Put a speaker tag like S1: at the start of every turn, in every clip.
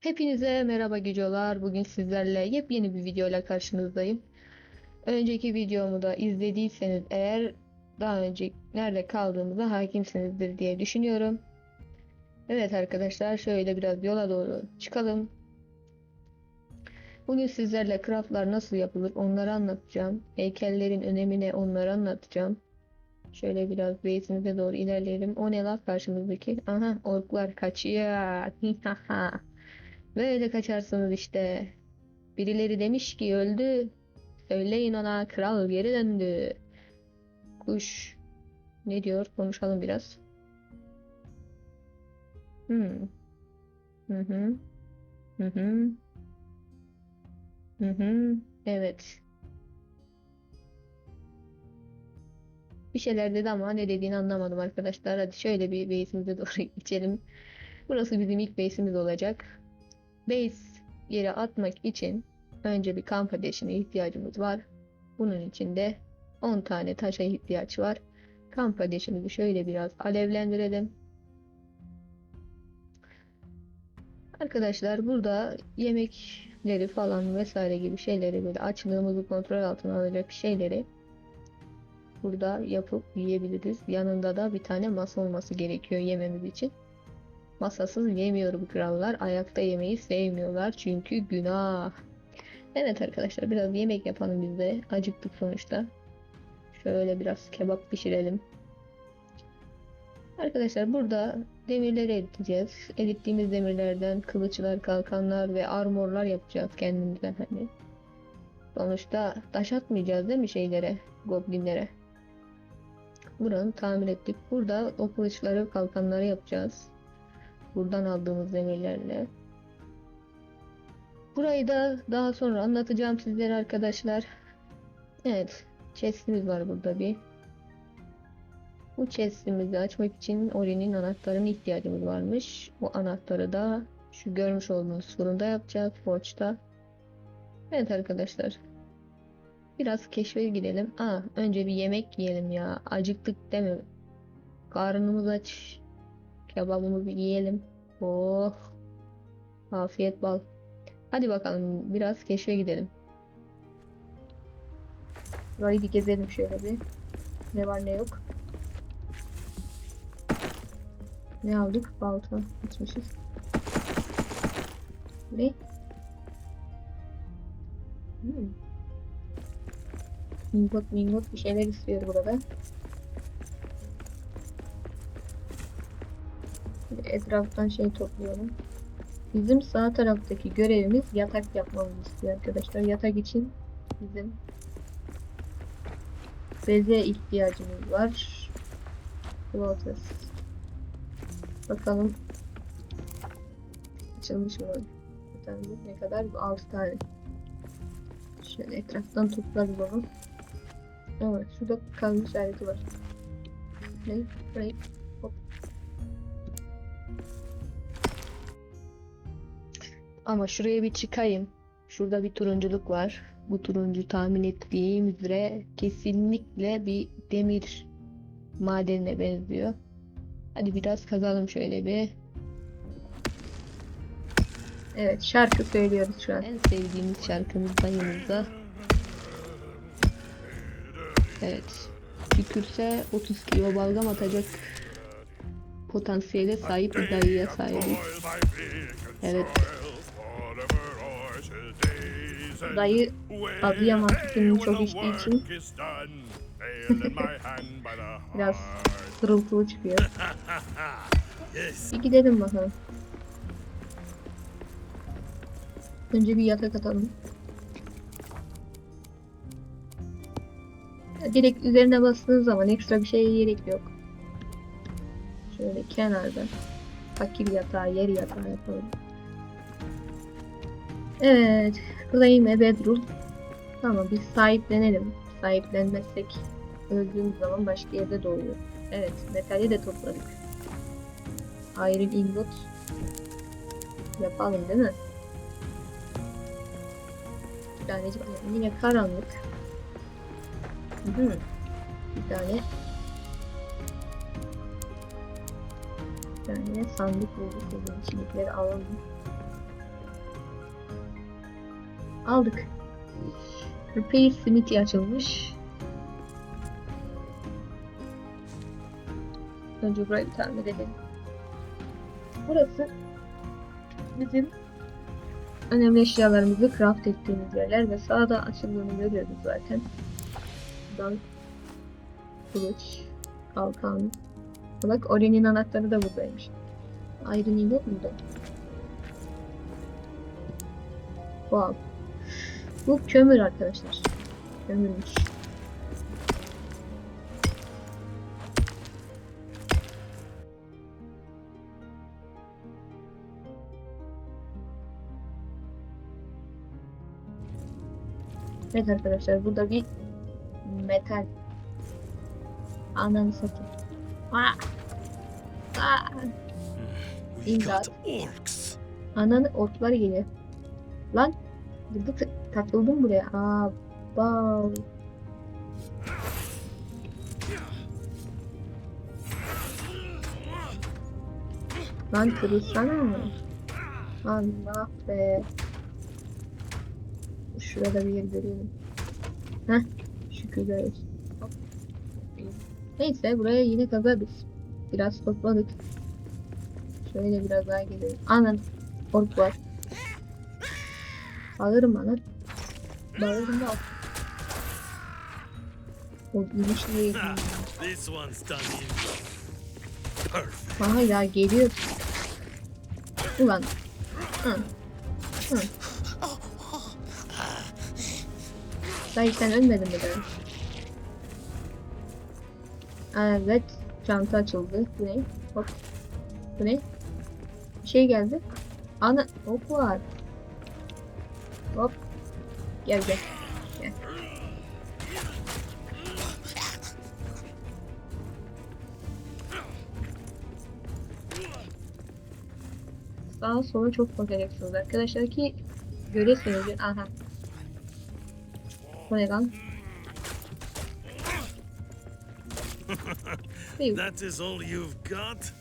S1: Hepinize merhaba gicolar. Bugün sizlerle yepyeni bir videoyla karşınızdayım. Önceki videomu da izlediyseniz eğer daha önce nerede kaldığımıza hakimsinizdir diye düşünüyorum. Evet arkadaşlar şöyle biraz yola doğru çıkalım. Bugün sizlerle craftlar nasıl yapılır onları anlatacağım. Heykellerin önemine onları anlatacağım. Şöyle biraz base'imize doğru ilerleyelim. O ne la karşımızdaki? Aha orklar kaçıyor. Böyle kaçarsınız işte. Birileri demiş ki öldü. Söyleyin ona kral geri döndü. Kuş ne diyor? Konuşalım biraz. Hmm. Hı hı. Hı hı. Hı hı. Evet. Bir şeyler dedi ama ne dediğini anlamadım arkadaşlar. Hadi şöyle bir base'imize doğru geçelim. Burası bizim ilk base'imiz olacak. Base yere atmak için önce bir kamp ateşine ihtiyacımız var. Bunun için de 10 tane taşa ihtiyaç var. Kamp ateşimizi şöyle biraz alevlendirelim. Arkadaşlar burada yemekleri falan vesaire gibi şeyleri böyle açlığımızı kontrol altına alacak şeyleri burada yapıp yiyebiliriz. Yanında da bir tane masa olması gerekiyor yememiz için. Masasız yemiyor bu krallar. Ayakta yemeyi sevmiyorlar çünkü günah. Evet arkadaşlar biraz yemek yapalım biz de. Acıktık sonuçta. Şöyle biraz kebap pişirelim. Arkadaşlar burada demirleri eriteceğiz. Erittiğimiz demirlerden kılıçlar, kalkanlar ve armorlar yapacağız kendimize hani. Sonuçta taş atmayacağız değil mi şeylere, goblinlere? Buranı tamir ettik. Burada o kılıçları, kalkanları yapacağız. Buradan aldığımız demirlerle. Burayı da daha sonra anlatacağım sizlere arkadaşlar. Evet. Chest'imiz var burada bir. Bu chest'imizi açmak için Ori'nin anahtarına ihtiyacımız varmış. Bu anahtarı da şu görmüş olduğunuz fırında yapacağız. Forge'da. Evet arkadaşlar. Biraz keşfe gidelim. Aa, önce bir yemek yiyelim ya. Acıktık değil mi? Karnımız aç. Kebabımızı yiyelim. Oh. Afiyet bal. Hadi bakalım biraz keşfe gidelim. Burayı bir gezelim şöyle bir. Ne var ne yok. Ne aldık? Balta içmişiz. Ne? Hmm. Mingot mingot bir şeyler istiyor burada. Etraftan şey topluyorum. Bizim sağ taraftaki görevimiz yatak yapmamız istiyor arkadaşlar. Yatak için bizim beze ihtiyacımız var. Lotus. Bakalım açılmış mı? Bu ne kadar? Bu 6 tane. Şöyle etraftan toplarız onu. Evet, şurada kalmış işareti var. Ne? Burayı Ama şuraya bir çıkayım. Şurada bir turunculuk var. Bu turuncu tahmin ettiğim üzere kesinlikle bir demir madenine benziyor. Hadi biraz kazalım şöyle bir. Evet şarkı söylüyoruz şu an. En sevdiğimiz şarkımız da yanımızda. Evet. Tükürse 30 kilo balgam atacak potansiyele sahip bir dayıya sahibiz. Evet. Dayı Adıyaman sütünü çok içtiği için biraz kırıltılı çıkıyor. Bir gidelim bakalım. Önce bir yatak atalım. Direkt üzerine bastığınız zaman ekstra bir şeye gerek yok. Şöyle kenarda fakir yatağı, yer yatağı yapalım. Evet, claim a bedroom. Tamam, biz sahiplenelim. Sahiplenmezsek öldüğümüz zaman başka yerde doğuyor. Evet, metali de topladık. Iron ingot yapalım değil mi? Bir tanecik yine karanlık. Hı hı. Bir tane bir tane sandık bulduk. Bizim içindekileri alalım.
S2: Aldık. Repair Smithy açılmış. Önce burayı tamir edelim. Burası bizim önemli eşyalarımızı craft ettiğimiz yerler ve sağda açıldığını görüyoruz zaten. Buradan kılıç, kalkan. Bak Ori'nin anahtarı da buradaymış. Iron'in yok muydu? Wow. Bu kömür arkadaşlar. Kömürmüş. Evet arkadaşlar burada bir metal ananı satayım. Aa! Aa!
S3: We
S2: İmdat. Ananı orklar geliyor. Lan burada takıldım buraya. Aa, bav. Lan kırılsana. Allah be. Şurada bir yer görüyorum. Heh, şükürler olsun. Neyse buraya yine kazarız. Biraz topladık. Şöyle biraz daha gidelim. Anan ork var. Alırım bana. Bağırırım da. O gümüş değil.
S3: This one's done in. Perfect.
S2: Aha ya geliyor. Ulan. Hı. Hı. Dayı sen ölmedin mi dayı? Evet. Çanta açıldı. Bu ne? Hop. Bu ne? Bir şey geldi. Ana. Hop var. Hop. Gel gel. Gel. Sağa sola çok bakacaksınız arkadaşlar ki göresiniz. Aha. Bu ne lan?
S3: That is all you've got?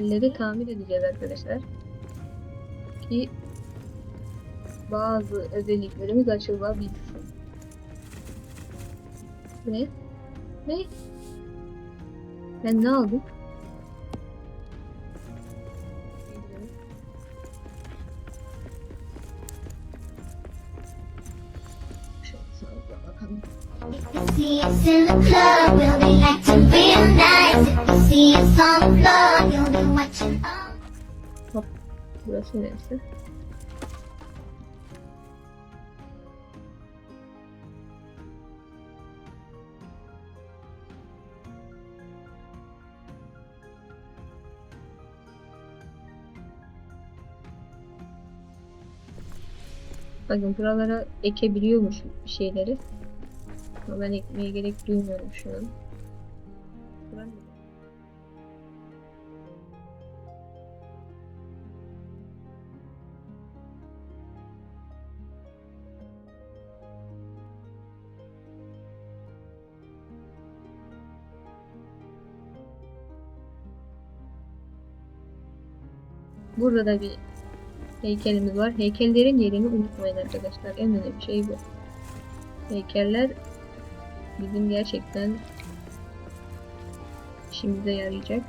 S2: Heykelleri tamir edeceğiz arkadaşlar. Ki bazı özelliklerimiz açılabilsin. Ne? Ne? Ben ne aldım?
S1: All.
S2: Burası neresi? Bakın buralara ekebiliyormuş bir şeyleri. Ama ben ekmeye gerek duymuyorum şu an. Ne? Burada da bir heykelimiz var. Heykellerin yerini unutmayın arkadaşlar. En önemli şey bu. Heykeller bizim gerçekten işimize yarayacak.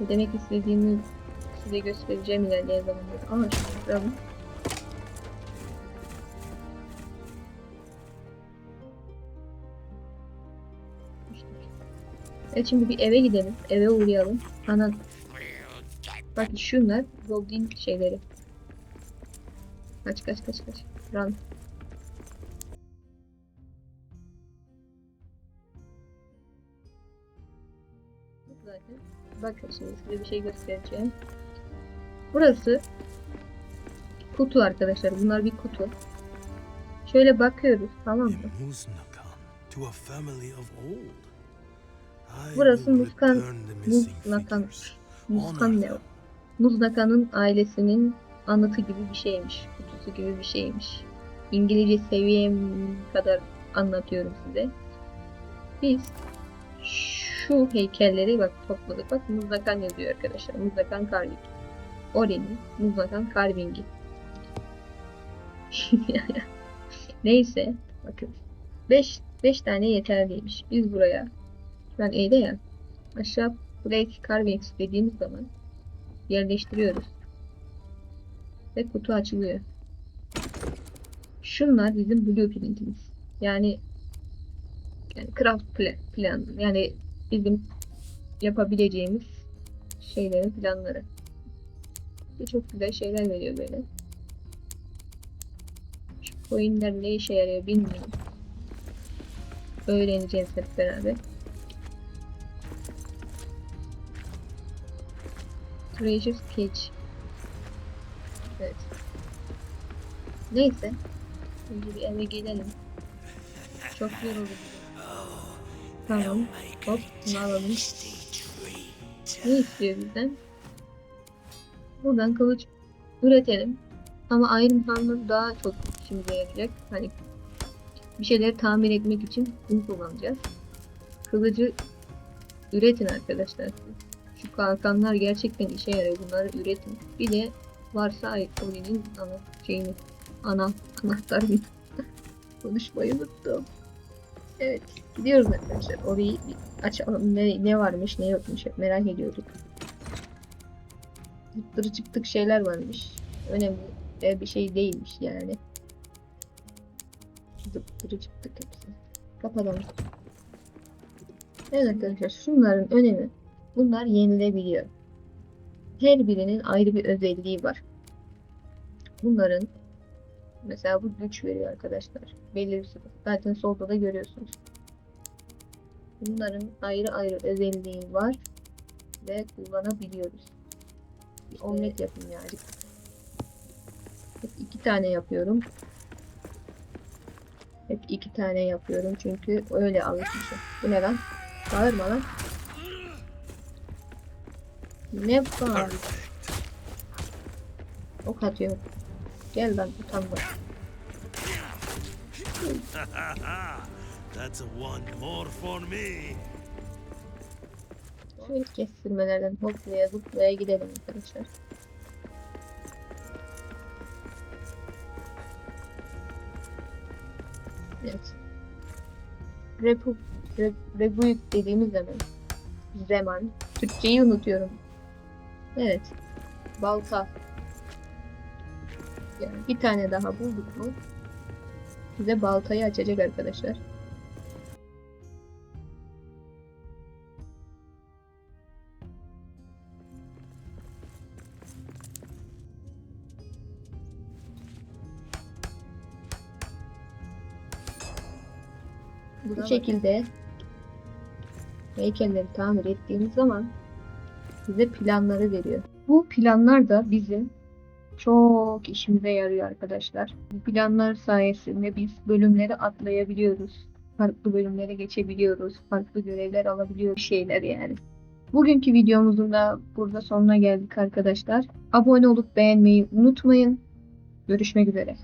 S2: Ne demek istediğimi size göstereceğim ilerleyen zamanlarda. Ama şimdi. Evet şimdi bir eve gidelim. Eve uğrayalım. Anan Bak şunlar Goblin şeyleri. Kaç kaç kaç kaç. Run. Bakın şimdi size bir şey göstereceğim. Burası kutu arkadaşlar. Bunlar bir kutu. Şöyle bakıyoruz tamam mı? Burası Muskan, Muznakan. Muskan ne o? Muznaka'nın ailesinin anıtı gibi bir şeymiş. Kutusu gibi bir şeymiş. İngilizce seviyem kadar anlatıyorum size. Biz şu heykelleri bak topladık. Bak Muzlakan yazıyor arkadaşlar. Muzlakan Carving. Ore'nin Muzlakan Carving'i. Neyse. Bakın. 5 5 tane yeterliymiş. Biz buraya ben E'de ya aşağı Plate Carvings dediğimiz zaman yerleştiriyoruz. Ve kutu açılıyor. Şunlar bizim blueprintimiz. Yani yani craft plan, plan yani bizim yapabileceğimiz şeylerin planları. Ve çok güzel şeyler veriyor böyle. Şu coinler ne işe yarıyor bilmiyorum. Öğreneceğiz hep beraber. Treasure Cage. Evet. Neyse. Şimdi bir eve gelelim. Çok yoruldum. Tamam. Hop bunu alalım. Ne istiyor bizden? Buradan kılıç üretelim. Ama Iron Hammer daha çok işimize yarayacak. Hani bir şeyleri tamir etmek için bunu kullanacağız. Kılıcı üretin arkadaşlar. Şu kalkanlar gerçekten işe yarıyor. Bunları üretin. Bir de varsa oyunun ana şeyini ana anahtarını konuşmayı unuttum. Evet. Gidiyoruz arkadaşlar. Orayı açalım. Ne, ne varmış ne yokmuş hep merak ediyorduk. Zıptırı çıktık şeyler varmış. Önemli de bir şey değilmiş yani. Zıptırı çıktık hepsi. Kapatalım. Evet arkadaşlar şunların önemi bunlar yenilebiliyor. Her birinin ayrı bir özelliği var. Bunların mesela bu güç veriyor arkadaşlar. Belli bir sıfır. Zaten solda da görüyorsunuz. Bunların ayrı ayrı özelliği var ve kullanabiliyoruz. Bir omlet yapayım yani. Hep iki tane yapıyorum. Hep iki tane yapıyorum çünkü öyle alışmışım. Bu ne lan? Bağırma lan. Ne bağır? Ok atıyor. Gel lan utanma.
S3: That's one more for me.
S2: Şöyle kestirmelerden hoplaya zıplaya gidelim arkadaşlar. Evet. Repu, Re, Rebuild dediğimiz zaman zaman Türkçeyi unutuyorum. Evet. Balta. Yani bir tane daha bulduk mu bize baltayı açacak arkadaşlar. Bu şekilde heykelleri tamir ettiğimiz zaman bize planları veriyor. Bu planlar da bizim çok işimize yarıyor arkadaşlar. Planlar sayesinde biz bölümleri atlayabiliyoruz. Farklı bölümlere geçebiliyoruz. Farklı görevler alabiliyoruz. Şeyler yani. Bugünkü videomuzun da burada sonuna geldik arkadaşlar. Abone olup beğenmeyi unutmayın. Görüşmek üzere.